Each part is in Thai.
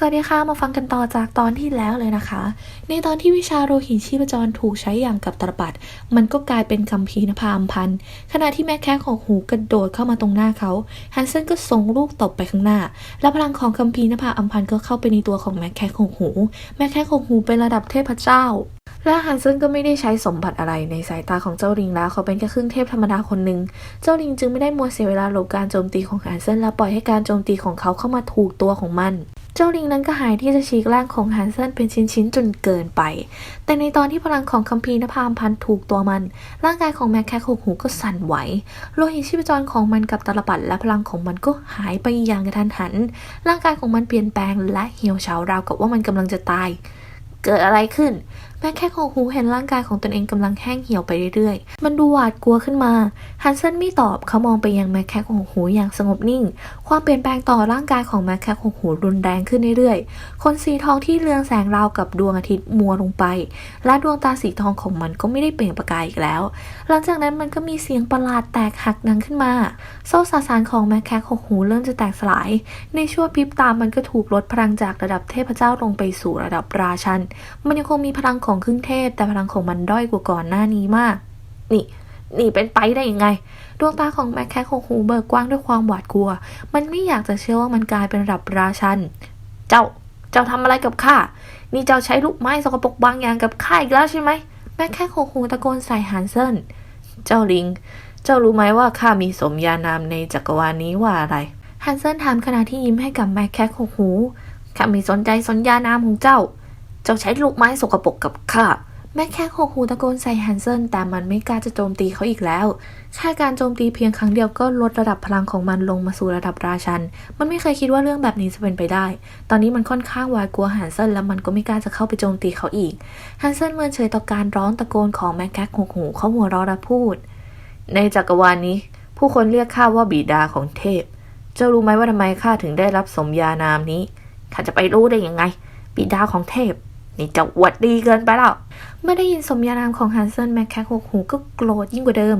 สวัสดีค่ะ มาฟังกันต่อจากตอนที่แล้วเลยนะคะ ในตอนที่วิชาโรหิตชีพจรถูกใช้อย่างกับตรปัดมันก็กลายเป็นคัมภีนภาอัมพันขณะที่แม่แค่ของหูกระโดดเข้ามาตรงหน้าเขาฮันเซนก็ส่งลูกตบไปข้างหน้า และพลังของคัมภีนภาอัมพันก็เข้าไปในตัวของแม่แค่ของหู แม่แค่ของหูเป็นระดับเทพเจ้าและฮันเซนก็ไม่ได้ใช้สมบัติอะไรในสายตาของเจ้าลิงแล้วเขาเป็นแค่ครึ่งเทพธรรมดาคนหนึ่งเจ้าลิงจึงไม่ได้มัวเสียเวลาหลบการโจมตีของฮันเซนและปล่อยให้การโจมตีของเขาเข้ามาถูกตัวของมัน เจ้าลิงนั้นก็หายที่จะฉีกร่างของฮันเซนเป็นชิ้นๆจนเกินไป แต่ในตอนที่พลังของคัมพีนภามพันถูกตัวมัน ร่างกายของแมคแคคหูก็สั่นไหวโลหิตชีพจรของมันกับตาลปัดและพลังของมันก็หายไปอย่างกระทันหัน ร่างกายของมันเปลี่ยนแปลงและเหี่ยวเฉาราวกับว่ามันกำลังจะตาย เกิดอะไรขึ้น แม่แค่ของหูเห็นร่างกายของตนเองกำลังแห้งเหี่ยวไปเรื่อยๆ มันดูหวาดกลัวขึ้นมา ฮันเซนไม่ตอบเขามองไปยังแม่แค่ของหูอย่างสงบนิ่ง ความเปลี่ยนแปลงต่อร่างกายของแม่แค่ของหูรุนแรงขึ้นเรื่อยๆ คนสีทองที่เรืองแสงราวกับดวงอาทิตย์มัวลงไป และดวงตาสีทองของมันก็ไม่ได้เปล่งประกายอีกแล้ว หลังจากนั้นมันก็มีเสียงประหลาดแตกหักดังขึ้นมา โซ่สาสารของแม่แค่ของหูเริ่มจะแตกสลาย ในชั่วพริบตามันก็ถูกลดพลังจากระดับเทพเจ้าลงไปสู่ระดับราชัน มันยังคงมีพลังของครึ่งเทพ แต่พลังของมันด้อยกว่าก่อนหน้านี้มาก นี่ นี่เป็นไปได้ยังไง ดวงตาของแม็กแคคของหูเบิกกว้างด้วยความหวาดกลัว มันไม่อยากจะเชื่อว่ามันกลายเป็นระดับราชัน เจ้า เจ้าทำอะไรกับข้า นี่เจ้าใช้ลูกไม้สกปรกบางอย่างกับข้าอีกแล้วใช่ไหม แม็กแคคของหูตะโกนใส่ฮันเซนเจ้าลิง เจ้ารู้ไหมว่าข้ามีสมญานามในจักรวาลนี้ว่าอะไร ฮันเซนถามขณะที่ยิ้มให้กับแม็กแคคของหูข้าไม่สนใจสนญานามของเจ้า จ้าใช้ลูกไม้สกปรกกับข้าแม่แค่โคคูตะโกนใส่ฮันเซนแต่มันไม่กล้าจะโจมตีเขาอีกแล้ว แค่การโจมตีเพียงครั้งเดียวก็ลดระดับพลังของมันลงมาสู่ระดับราชัน มันไม่เคยคิดว่าเรื่องแบบนี้จะเป็นไปได้ ตอนนี้มันค่อนข้างหวาดกลัวฮันเซนและมันก็ไม่กล้าจะเข้าไปโจมตีเขาอีกฮันเซนเมินเฉยต่อการร้องตะโกนของแม่แคคโคคูเขาหัวเราะและพูด ในจักรวาลนี้ ผู้คนเรียกข้าว่าบิดาของเทพ เจ้ารู้ไหมว่าทำไมข้าถึงได้รับสมญานามนี้ ข้าจะไปรู้ได้ยังไง บิดาของเทพ นี่จะอวดดีเกินไปแล้วเมื่อได้ยินสมญานามของฮันเซนแมคแคคหกหูก็โกรธยิ่งกว่าเดิม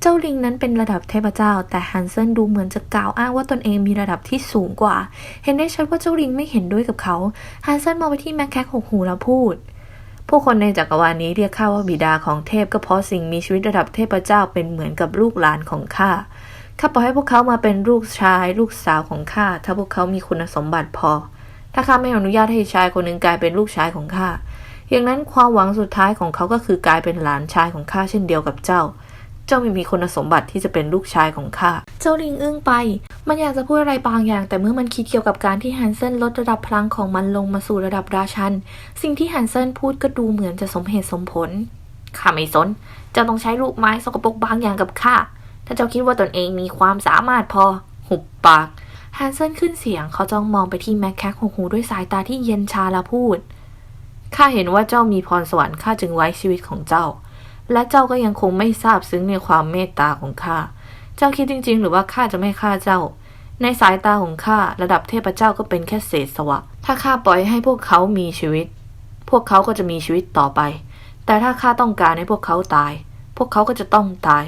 เจ้าลิงนั้นเป็นระดับเทพเจ้า แต่ฮันเซนดูเหมือนจะกล่าวอ้างว่าตนเองมีระดับที่สูงกว่า เห็นได้ชัดว่าเจ้าลิงไม่เห็นด้วยกับเขาฮันเซนมองไปที่แมคแคคหกหูแล้วพูด ผู้คนในจักรวาลนี้เรียกข้าว่าบิดาของเทพก็เพราะสิ่งมีชีวิตระดับเทพเจ้าเป็นเหมือนกับลูกหลานของข้าข้าปล่อยให้พวกเขามาเป็นลูกชาย ลูกสาวของข้าถ้าพวกเขามีคุณสมบัติพอ ถ้าข้าไม่อนุญาตให้ชายคนหนึ่งกลายเป็นลูกชายของข้าอย่างนั้นความหวังสุดท้ายของเขาก็คือกลายเป็นหลานชายของข้าเช่นเดียวกับเจ้า เจ้าไม่มีคุณสมบัติที่จะเป็นลูกชายของข้า เจ้าลิงอึ้งไป มันอยากจะพูดอะไรบางอย่าง แต่เมื่อมันคิดเกี่ยวกับการที่ฮันเซนลดระดับพลังของมันลงมาสู่ระดับราชัน สิ่งที่ฮันเซนพูดก็ดูเหมือนจะสมเหตุสมผล ข้าไม่สน เจ้าต้องใช้ลูกไม้สกปรกบางอย่างกับข้า ถ้าเจ้าคิดว่าตนเองมีความสามารถพอ หุบปาก ฮันเซนขึ้นเสียงเขาจ้องมองไปที่แม็กแคคของหูด้วยสายตาที่เย็นชาและพูด ข้าเห็นว่าเจ้ามีพรสวรรค์ข้าจึงไว้ชีวิตของเจ้า และเจ้าก็ยังคงไม่ทราบซึ้งในความเมตตาของข้า เจ้าคิดจริง ๆ หรือว่าข้าจะไม่ฆ่าเจ้า ในสายตาของข้าระดับเทพเจ้าก็เป็นแค่เศษสวะ ถ้าข้าปล่อยให้พวกเขามีชีวิต พวกเขาก็จะมีชีวิตต่อไป แต่ถ้าข้าต้องการให้พวกเขาตาย พวกเขาก็จะต้องตาย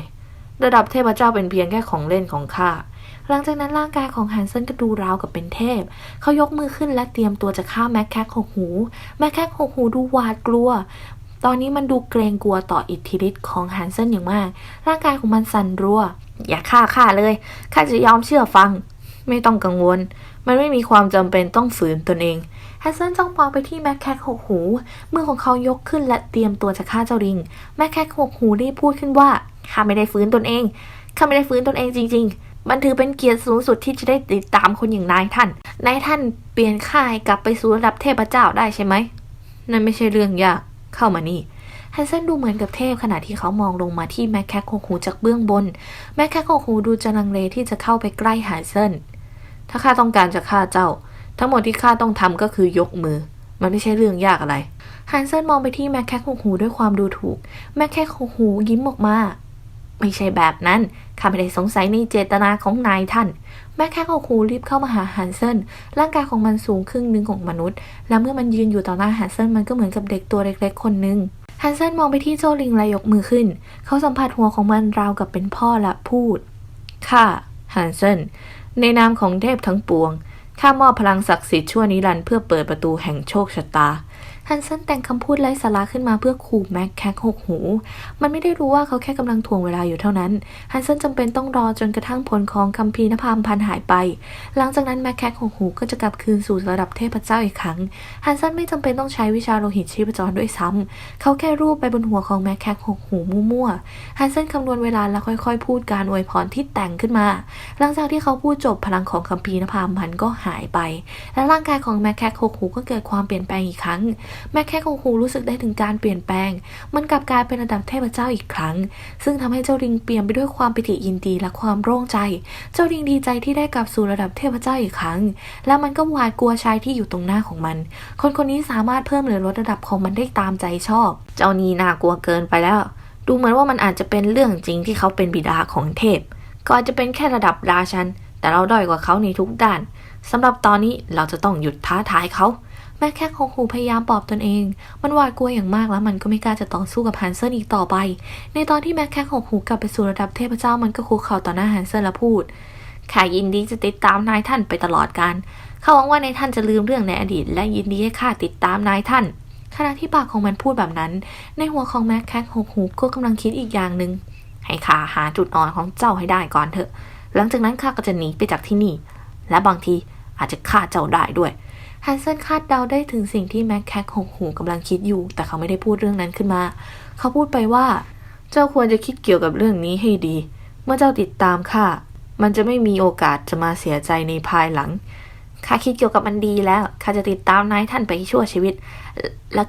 ระดับเทพเจ้าเป็นเพียงแค่ของเล่นของข้า หลังจากนั้นร่างกายของฮันเซนก็ดูราวกับเป็นเทพ เขายกมือขึ้นและเตรียมตัวจะฆ่าแม็กแคคหกหูแม็กแคคหกหูดูหวาดกลัว ตอนนี้มันดูเกรงกลัวต่ออิทธิฤทธิ์ของฮันเซนอย่างมาก ร่างกายของมันสั่นรัว อย่าฆ่าข้าเลยข้าจะยอมเชื่อฟัง ไม่ต้องกังวล มันไม่มีความจำเป็นต้องฝืนตนเองฮันเซนจ้องมองไปที่แม็กแคคหกหู มือของเขายกขึ้นและเตรียมตัวจะฆ่าเจ้าลิง แม็กแคคหกหูรีบพูดขึ้นว่า ข้าไม่ได้ฝืนตนเอง ข้าไม่ได้ฝืนตนเองจริง ๆ มันถือเป็นเกียรติสูงสุดที่จะได้ติดตามคนอย่างนายท่าน นายท่านเปลี่ยนค่ายกลับไปสู่ระดับเทพเจ้าได้ใช่ไหม นั่นไม่ใช่เรื่องยาก เข้ามานี่ฮันเซนดูเหมือนกับเทพขณะที่เขามองลงมาที่แม็กแคคโคคูจากเบื้องบน แม็กแคคโคคูดูจะลังเลที่จะเข้าไปใกล้ฮันเซนถ้าข้าต้องการจะฆ่าเจ้า ทั้งหมดที่ข้าต้องทำก็คือยกมือ มันไม่ใช่เรื่องยากอะไรฮันเซนมองไปที่แม็กแคคโคคูด้วยความดูถูก แม็กแคคโคคูยิ้มออกมา ไม่ใช่แบบนั้นข้าไม่ได้สงสัยในเจตนาของนายท่าน แม่แค่ของครูรีบเข้ามาหาฮันเซนร่างกายของมันสูงครึ่งหนึ่งของมนุษย์ และเมื่อมันยืนอยู่ต่อหน้าฮันเซนมันก็เหมือนกับเด็กตัวเล็กๆคนหนึ่งฮันเซนมองไปที่เจ้าลิงและยกมือขึ้น เขาสัมผัสหัวของมันราวกับเป็นพ่อและพูดข้าฮันเซนในนามของเทพทั้งปวงข้ามอบพลังศักดิ์สิทธิ์ชั่วนิรันดร์เพื่อเปิดประตูแห่งโชคชะตา ฮันเซนแต่งคำพูดไร้สาระขึ้นมาเพื่อขู่แม็กแคกหกหู มันไม่ได้รู้ว่าเขาแค่กำลังถ่วงเวลาอยู่เท่านั้น ฮันเซนจำเป็นต้องรอจนกระทั่งผลของคัมภีร์นภามพันหายไป หลังจากนั้นแม็กแคกหกหูก็จะกลับคืนสู่ระดับเทพเจ้าอีกครั้ง ฮันเซนไม่จำเป็นต้องใช้วิชาโลหิตชีพจรด้วยซ้ำ เขาแค่รูปไปบนหัวของแม็กแคกหกหูมั่วๆ ฮันเซนคำนวณเวลาแล้วค่อยๆ พูดการอวยพรที่แต่งขึ้นมา หลังจากที่เขาพูดจบพลังของคัมภีร์นภามพันก็หายไป และร่างกายของแม็กแคกหกหูก็เกิดความเปลี่ยนแปลงอีกครั้งแม็กแคกหกหูรู้สึกได้ถึงการเปลี่ยนแปลง มันกลับกลายเป็นระดับเทพเจ้าอีกครั้ง ซึ่งทำให้เจ้าลิงเปลี่ยนไปด้วยความปิติยินดีและความโล่งใจ เจ้าลิงดีใจที่ได้กลับสู่ระดับเทพเจ้าอีกครั้ง และมันก็หวาดกลัวชายที่อยู่ตรงหน้าของมัน คนคนนี้สามารถเพิ่มหรือลดระดับของมันได้ตามใจชอบ เจ้านี้น่ากลัวเกินไปแล้ว ดูเหมือนว่ามันอาจจะเป็นเรื่องจริงที่เขาเป็นบิดาของเทพ ก็อาจจะเป็นแค่ระดับราชัน แต่เราด้อยกว่าเขาในทุกด้านสำหรับตอนนี้เราจะต้องหยุดท้าทายเขา แม่แค่คงหูพยายามปลอบตนเอง มันหวาดกลัวอย่างมากแล้วมันก็ไม่กล้าจะต่อสู้กับฮันเซนอีกต่อไป ในตอนที่แม่แค่ของหูกลับไปสู่ระดับเทพเจ้ามันก็คุกเข่าต่อหน้าฮันเซนและพูดข้ายินดีจะติดตามนายท่านไปตลอดการข้าหวังว่านายท่านจะลืมเรื่องในอดีต และยินดีให้ข้าติดตามนายท่าน ขณะที่ปากของมันพูดแบบนั้น ในหัวของแม็กแคกหกหูก็กำลังคิดอีกอย่างหนึ่งให้ข้าหาจุดอ่อนของเจ้าให้ได้ก่อนเถอะ หลังจากนั้นข้าก็จะหนีไปจากที่นี่ และบางทีอาจจะฆ่าเจ้าได้ด้วย ฮันเซนคาดเดาได้ถึงสิ่งที่แม็กแคกหกหูกำลังคิดอยู่ แต่เขาไม่ได้พูดเรื่องนั้นขึ้นมา เขาพูดไปว่า เจ้าควรจะคิดเกี่ยวกับเรื่องนี้ให้ดี เมื่อเจ้าติดตามข้ามันจะไม่มีโอกาสจะมาเสียใจในภายหลังข้าคิดเกี่ยวกับมันดีแล้วข้าจะติดตามนายท่านไปชั่วชีวิต และ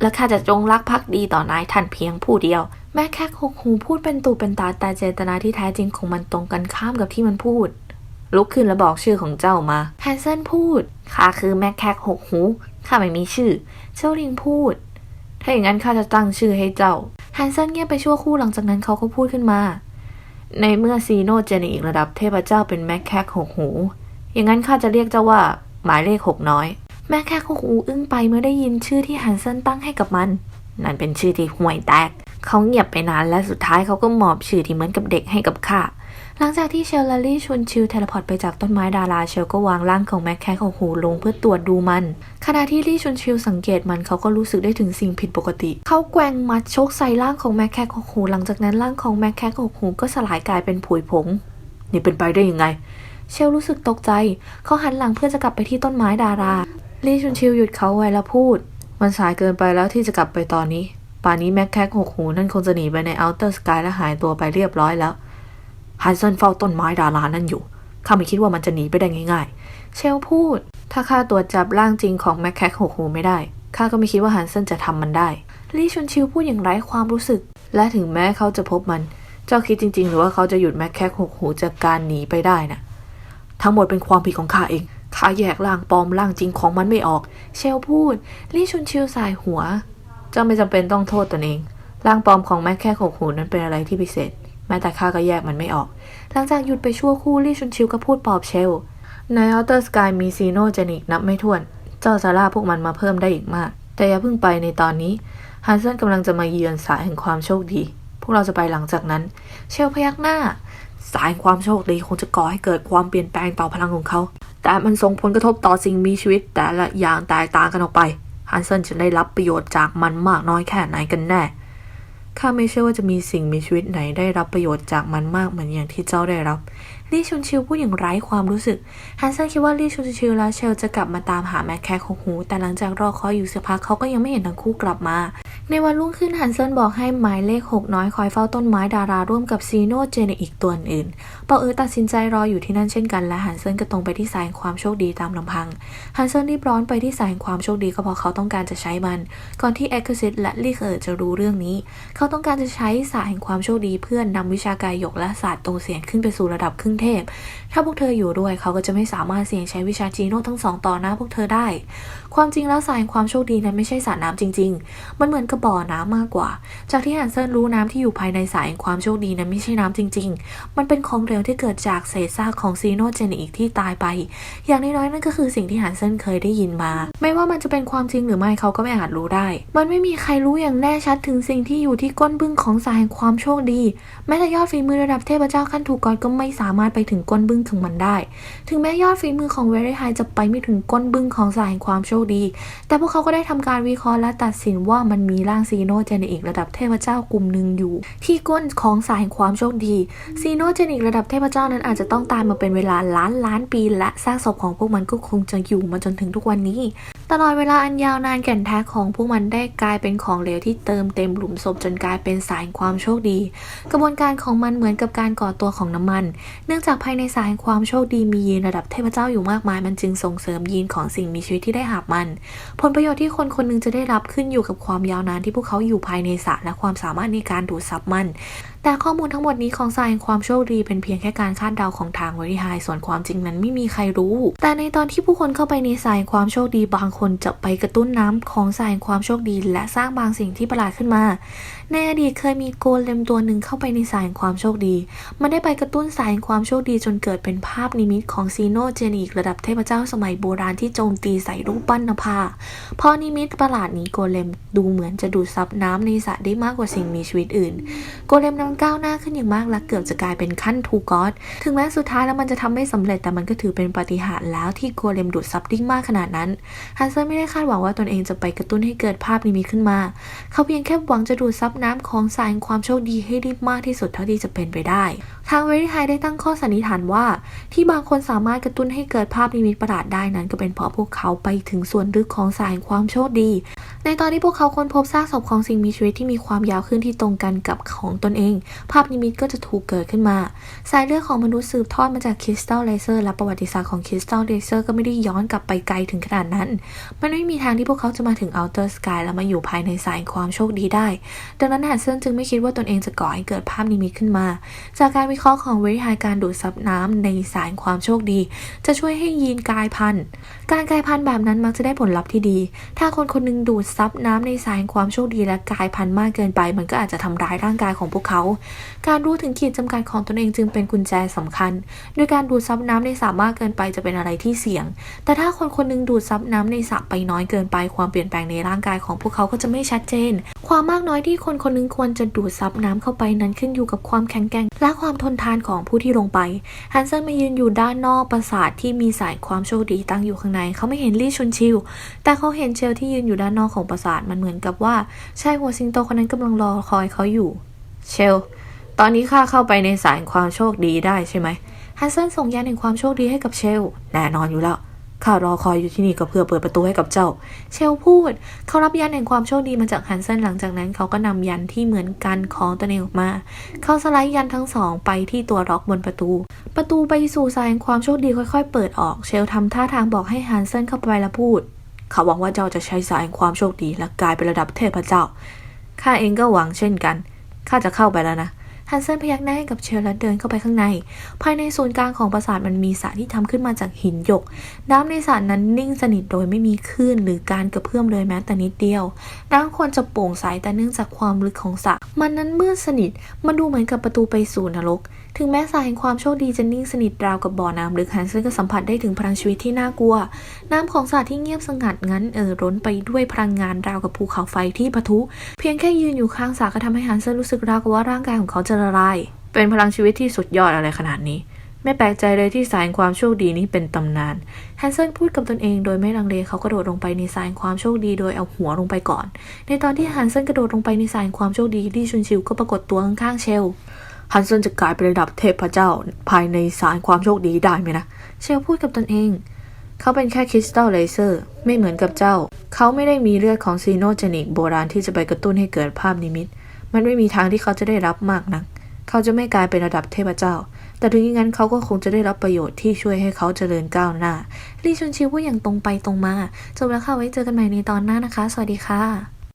และข้าจะจงรักภักดีต่อนายท่านเพียงผู้เดียว แม่แค่หกหูพูดเป็นตูเป็นตาแต่เจตนาที่แท้จริงของมันตรงกันข้ามกับที่มันพูด ลุกขึ้นแล้วบอกชื่อของเจ้ามาแฮนเซนพูดข้าคือแม่แคกหกหูข้าไม่มีชื่อ เจ้าลิงพูด ถ้าอย่างนั้นข้าจะตั้งชื่อให้เจ้าแฮนเซนเงียบไปชั่วครู่หลังจากนั้นเขาก็พูดขึ้นมา ในเมื่อซีโนเจนอีกระดับเทพเจ้าเป็นแม็กแคกหกหู อย่างนั้นข้าจะเรียกเจ้าว่าหมายเลขหกน้อย แม่แคกหกหูอึ้งไปเมื่อได้ยินชื่อที่ฮันเซนตั้งให้กับมัน นั่นเป็นชื่อที่ห่วยแตกเขาเงียบไปนานและสุดท้ายเขาก็มอบชื่อที่เหมือนกับเด็กให้กับข้า หลังจากที่เชลลารี่ชวนชิลเทเลพอร์ตไปจากต้นไม้ดาราเชลก็วางร่างของแม็กแคกของหูลงเพื่อตรวจดูมัน ขณะที่ลี่ชวนชิลสังเกตมันเขาก็รู้สึกได้ถึงสิ่งผิดปกติ เขาแกว่งมัดชกใส่ร่างของแม็กแคกของหูหลังจากนั้นร่างของแม็กแคกของหูก็สลายกลายเป็นผุยผง นี่เป็นไปได้ยังไง เชลรู้สึกตกใจ เขาหันหลังเพื่อจะกลับไปที่ต้นไม้ดาราลี่ชุนชิลหยุดเขาไว้แล้วพูด มันสายเกินไปแล้วที่จะกลับไปตอนนี้ ป่านนี้แม็กแคกหกหูนั่นคงจะหนีไปในอัลเตอร์สกายและหายตัวไปเรียบร้อยแล้ว ฮันเซนเฝ้าต้นไม้ดารานั่นอยู่ข้าไม่คิดว่ามันจะหนีไปได้ง่าย ๆ เชลพูด ถ้าข้าตรวจจับร่างจริงของแม็กแคกหกหูไม่ได้ข้าก็ไม่คิดว่าฮันเซนจะทำมันได้ลี่ชุนชิลพูดอย่างไร้ความรู้สึก และถึงแม้เขาจะพบมัน เจ้าคิดจริง ๆ หรือว่าเขาจะหยุดแม็กแคกหกหูจากการหนีไปได้นะทั้งหมดเป็นความผิดของข้าเองข้าแยกร่างปลอมร่างจริงของมันไม่ออก เชลพูดลี่ชุนชิลสายหัว เจ้าไม่จำเป็นต้องโทษตนเองร่างปลอมของแม็กแค่หกหูนั้นเป็นอะไรที่พิเศษ แม้แต่ข้าก็แยกมันไม่ออก หลังจากหยุดไปชั่วครู่ลี่ชุนชิลก็พูดปลอบเชลในอัลเตอร์สกายมีซีโนเจนิกนับไม่ถ้วน เจ้าจะล่าพวกมันมาเพิ่มได้อีกมาก แต่อย่าเพิ่งไปในตอนนี้ฮันเซนกำลังจะมาเยือนสายแห่งความโชคดี พวกเราจะไปหลังจากนั้น เชลพยักหน้า สายแห่งความโชคดีคงจะก่อให้เกิดความเปลี่ยนแปลงต่อพลังของเขา แต่มันส่งผลกระทบต่อสิ่งมีชีวิตแต่ละอย่างแตกต่างกันออกไปฮันเซนจะได้รับประโยชน์จากมันมากน้อยแค่ไหนกันแน่ ข้าไม่เชื่อว่าจะมีสิ่งมีชีวิตไหนได้รับประโยชน์จากมันมากเหมือนอย่างที่เจ้าได้รับลี่ชุนชิลพูดอย่างไร้ความรู้สึกฮันเซนคิดว่าลี่ชุนชิลและเชลจะกลับมาตามหาแมคแคคของหู แต่หลังจากรอคอยอยู่สักพักเขาก็ยังไม่เห็นทั้งคู่กลับมา ในวันรุ่งขึ้นฮันเซนบอกให้หมายเลขหกน้อยคอยเฝ้าต้นไม้ดาราร่วมกับซีโนเจนอีกตัวอื่น เปาเออตัดสินใจรออยู่ที่นั่นเช่นกันและฮันเซนก็ตรงไปที่สายความโชคดีตามลำพัง ฮันเซนรีบร้อนไปที่สายความโชคดีก็เพราะเขาต้องการจะใช้มัน ก่อนที่เอ็กซ์ซิสและลี่เอิร์จะรู้เรื่องนี้ เขาต้องการจะใช้สายแห่งความโชคดีเพื่อนนำวิชากายหยกและศาสตร์ตรงเสียนขึ้นไปสู่ระดับครึ่งเทพ ถ้าพวกเธออยู่ด้วยเขาก็จะไม่สามารถเสี่ยงใช้วิชาจีโน่ทั้งสองต่อหน้าพวกเธอได้ ความจริงแล้วสายแห่งความโชคดีนั้นไม่ใช่สระน้ำจริง ๆ มันเหมือนกับบ่อน้ำมากกว่า จากที่ฮันเซนรู้น้ำที่อยู่ภายในสายแห่งความโชคดีนั้นไม่ใช่น้ำจริง ๆ มันเป็นของเหลวที่เกิดจากเศษซากของซีโนเจนิกที่ตายไป อย่างน้อยๆนั่นก็คือสิ่งที่ฮันเซนเคยได้ยินมา ไม่ว่ามันจะเป็นความจริงหรือไม่เขาก็ไม่อาจรู้ได้ มันไม่มีใครรู้อย่างแน่ชัดถึงสิ่งที่อยู่ที่ก้นบึ้งของสายแห่งความโชคดี แม้แต่ยอดฝีมือระดับเทพเจ้าขั้นถูกกอดก็ไม่สามารถไปถึงก้นบึ้งของมันได้ ถึงแม้ยอดฝีมือของเวเรไฮจะไปไม่ถึงก้นบึ้งของสายแห่งความโชคดี แต่พวกเขาก็ได้ทำการวิเคราะห์และตัดสินว่ามันมีร่างซีโนเจนิกระดับเทพเจ้ากลุ่มหนึ่งอยู่ ที่ก้นของสายแห่งความโชคดีซีโนเจนิกระดับเทพเจ้านั้นอาจจะต้องตายมาเป็นเวลาล้านล้านปี และซากศพของพวกมันก็คงจะอยู่มาจนถึงทุกวันนี้ ตลอดเวลาอันยาวนานแก่นแท้ของพวกมันได้กลายเป็นของเหลวที่เติมเต็มหลุมศพจนกลายเป็นสายแห่งความโชคดี กระบวนการของมันเหมือนกับการก่อตัวของน้ำมัน เนื่องจากภายในสายแห่งความโชคดีมียีนระดับเทพเจ้าอยู่มากมายมันจึงส่งเสริมยีนของสิ่งมีชีวิตที่ได้หาบมัน ผลประโยชน์ที่คนคนหนึงจะได้รับขึ้นอยู่กับความยาวนานที่พวกเขาอยู่ภายในสระและความสามารถในการดูดซับมัน แต่ข้อมูลทั้งหมดนี้ของสายแห่งความโชคดีเป็นเพียงแค่การคาดเดาของทางวริหายส่วนความจริงนั้นไม่มีใครรู้ แต่ในตอนที่ผู้คนเข้าไปในสายแห่งความโชคดีบางคนจะไปกระตุ้นน้ำของสายแห่งความโชคดี และสร้างบางสิ่งที่ประหลาดขึ้นมา ในอดีตเคยมีโกเลมตัวหนึ่งเข้าไปในสายแห่งความโชคดี มันได้ไปกระตุ้นสายแห่งความโชคดีจนเกิดเป็นภาพนิมิตของซีโนเจนิกระดับเทพเจ้าสมัยโบราณที่โจมตีใส่รูปปั้นนภาพอนิมิตประหลาดนี้โกเลมดูเหมือนจะดูดซับน้ำในสระได้มากกว่าสิ่งมีชีวิตอื่น โกเลมนั้นก้าวหน้าขึ้นอย่างมากและเกือบจะกลายเป็นขั้นทูกอสถึงแม้สุดท้ายแล้วมันจะทำไม่สำเร็จแต่มันก็ถือเป็นปาฏิหาริย์แล้วที่โกเลมดูดซับได้มากขนาดนั้นฮันเซนไม่ได้คาดหวังว่าตนเองจะไปกระตุ้นให้เกิดภาพนิมิตขึ้นมา เขาเพียงแค่หวังจะดูดซับน้ำของสายความโชคดีให้ได้มากที่สุดเท่าที่จะเป็นไปได้ ทางเวริไฮได้ตั้งข้อสันนิษฐานว่า ที่บางคนสามารถกระตุ้นให้เกิดภาพนิมิตประหลาดได้นั้น ก็เป็นเพราะพวกเขาไปถึงส่วนลึกของสายความโชคดี ในตอนที่พวกเขาค้นพบซากศพของสิ่งมีชีวิตที่มีความยาวขึ้นที่ตรงกันกับของตนเอง ภาพนิมิตก็จะถูกเกิดขึ้นมา สายเลือดของมนุษย์สืบทอดมาจากคริสตัลเลเซอร์และประวัติศาสตร์ของคริสตัลเลเซอร์ก็ไม่ได้ย้อนกลับไปไกลถึงขนาดนั้น มันไม่มีทางที่พวกเขาจะมาถึงอัลเทอร์สกายแล้วมาอยู่ภายในสายความโชคดีได้ ดังนั้นแฮนเซนจึงไม่คิดว่าตนเองจะก่อให้เกิดภาพนิมิตขึ้นมา จากการวิเคราะห์ของเวริไฮการดูดซับน้ำในสายความโชคดี จะช่วยให้ยีนกลายพันธุ์ การกลายพันธุ์แบบนั้นมักจะได้ผลลัพธ์ที่ดี ถ้าคนคนหนึงดูดซับน้ำในสายความโชคดีและกลายพันธุ์มากเกินไป มันก็อาจจะทำร้ายร่างกายของพวกเขา การรู้ถึงขีดจำกัดของตนเองจึงเป็นกุญแจสำคัญ โดยการดูดซับน้ำในสระมากเกินไปจะเป็นอะไรที่เสี่ยง แต่ถ้าคนคนหนึงดูดซับน้ำในสระไปน้อยเกินไป ความเปลี่ยนแปลงในร่างกายของพวกเขาก็จะไม่ชัดเจน ความมากน้อยที่คนคนหนึงควรจะดูดซับน้ำเข้าไปนั้นขึ้นอยู่กับความแข็งแกร่งและความทนทานของผู้ที่ลงไป ฮันเซนมายืนอยู่ด้านนอกปราสาทที่มีสายความโชคดีตั้งอยู่ข้างใน เขาไม่เห็นลี่ชุนชิว แต่เขาเห็นเชลที่ยืนอยู่ด้านนอกของปราสาท มันเหมือนกับว่าชายหัวสิงโตคนนั้นกำลังรอคอยเขาอยู่ เชล ตอนนี้ข้าเข้าไปในสายความโชคดีได้ใช่ไหมฮันเซนส่งยานแห่งความโชคดีให้กับเชล แน่นอนอยู่แล้ว ข้ารอคอยอยู่ที่นี่ก็เพื่อเปิดประตูให้กับเจ้า เชลพูด เขารับยันแห่งความโชคดีมาจากฮันเซนหลังจากนั้นเขาก็นำยันที่เหมือนกันของตนเองออกมา เขาสไลด์ยันทั้งสองไปที่ตัวล็อกบนประตู ประตูไปสู่สายแห่งความโชคดีค่อยๆ เปิดออก เชลทำท่าทางบอกให้ฮันเซนเข้าไปและพูด เขาหวังว่าเจ้าจะใช้สายแห่งความโชคดีและกลายเป็นระดับเทพเจ้า ข้าเองก็หวังเช่นกัน ข้าจะเข้าไปแล้วนะ ฮันเซนพยักหน้าให้กับเชลและเดินเข้าไปข้างใน ภายในศูนย์กลางของปราสาทมันมีสระที่ทำขึ้นมาจากหินหยก น้ำในสระนั้นนิ่งสนิทโดยไม่มีคลื่นหรือการกระเพื่อมเลยแม้แต่นิดเดียว น้ำควรจะโปร่งใสแต่เนื่องจากความลึกของสระมันนั้นมืดสนิท มันดูเหมือนกับประตูไปสู่นรกถึงแม้สายแห่งความโชคดีจะนิ่งสนิทราวกับบ่อน้ำลึกฮันเซนก็สัมผัสได้ถึงพลังชีวิตที่น่ากลัว น้ำของสระที่เงียบสงัดงั้นเอ่อร้นไปด้วยพลังงานราวกับภูเขาไฟที่ปะทุ เพียงแค่ยืนอยู่ข้างสระก็ทำให้ฮันเซนรู้สึกราวกับว่าร่างกายของเขาจะละลาย เป็นพลังชีวิตที่สุดยอดอะไรขนาดนี้ไม่แปลกใจเลยที่สายแห่งความโชคดีนี้เป็นตำนาน แฮนเซนพูดกับตนเองโดยไม่ลังเลเขากระโดดลงไปในสายแห่งความโชคดีโดยเอาหัวลงไปก่อน ในตอนที่ฮันเซนกระโดดลงไปในสายแห่งความโชคดีลี่ชุนชิวก็ปรากฏตัวข้างๆเชล ฮันเซนจะกลายเป็นระดับเทพเจ้าภายในสายความโชคดีได้ไหมนะ เชลพูดกับตนเอง เขาเป็นแค่คริสตัลเลเซอร์ ไม่เหมือนกับเจ้า เขาไม่ได้มีเลือดของซีโนเจนิกโบราณที่จะไปกระตุ้นให้เกิดภาพนิมิต มันไม่มีทางที่เขาจะได้รับมากนัก เขาจะไม่กลายเป็นระดับเทพเจ้า แต่ถึงอย่างนั้นเขาก็คงจะได้รับประโยชน์ที่ช่วยให้เขาเจริญก้าวหน้าลีชุนชิวพูดอย่างตรงไปตรงมา จบแล้วค่ะไว้เจอกันใหม่ในตอนหน้านะคะ สวัสดีค่ะ